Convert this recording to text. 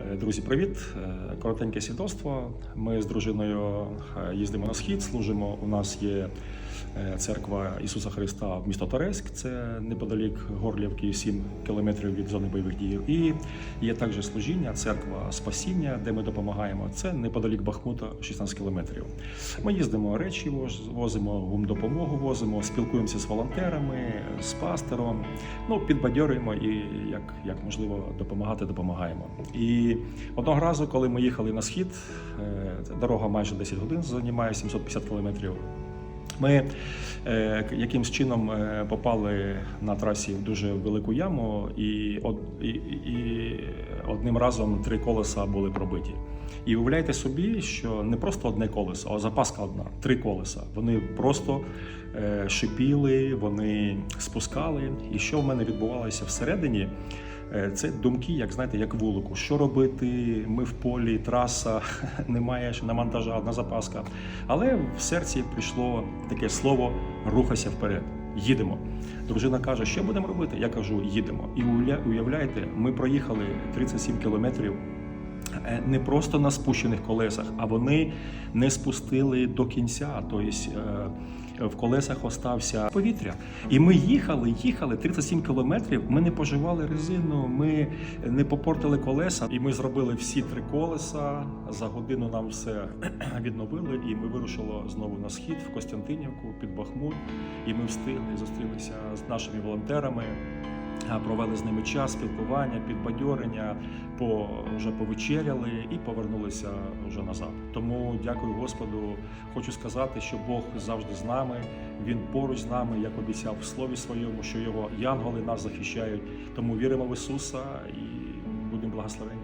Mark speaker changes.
Speaker 1: Е, Друзі, привіт! Е, Коротеньке свідоцтво. Ми з дружиною е, їздимо на схід, служимо. У нас є церква Ісуса Христа в місто Торецьк, це неподалік Горлівки, 7 кілометрів від зони бойових дій. І є також служіння, церква Спасіння, де ми допомагаємо. Це неподалік Бахмута, 16 кілометрів. Ми їздимо речі, воз- возимо гумдопомогу, возимо, спілкуємося з волонтерами, з пастором. Ну, підбадьорюємо і як, як можливо допомагати, допомагаємо. І одного разу, коли ми їхали на схід, е, дорога майже 10 годин займає 750 кілометрів. Ми е, якимсь чином е, попали на трасі в дуже велику яму, і, і, і одним разом три колеса були пробиті. І уявляйте собі, що не просто одне колесо, а запаска одна, три колеса. Вони просто е, шипіли, вони спускали. І що в мене відбувалося всередині? Е, Це думки, як знаєте, як вулику. Що робити? Ми в полі, траса, немає ще на монтажа, одна запаска. Але в серці прийшло таке слово рухайся вперед. Їдемо. Дружина каже, що будемо робити? Я кажу, їдемо. І уявля- уявляєте, ми проїхали 37 кілометрів е, не просто на спущених колесах, а вони не спустили до кінця. Тобто е, в колесах остався повітря. І ми їхали, їхали 37 кілометрів. Ми не поживали резину, ми не попортили колеса. І ми зробили всі три колеса. За годину нам все відновили, і ми вирушили знову на схід в Костянтинівку під Бахмут. І ми встигли зустрілися з нашими волонтерами. Провели з ними час спілкування, підбадьорення, по вже повечеряли і повернулися вже назад. Тому дякую Господу. Хочу сказати, що Бог завжди з нами. Він поруч з нами, як обіцяв в слові своєму, що його янголи нас захищають. Тому віримо в Ісуса і будемо благословені.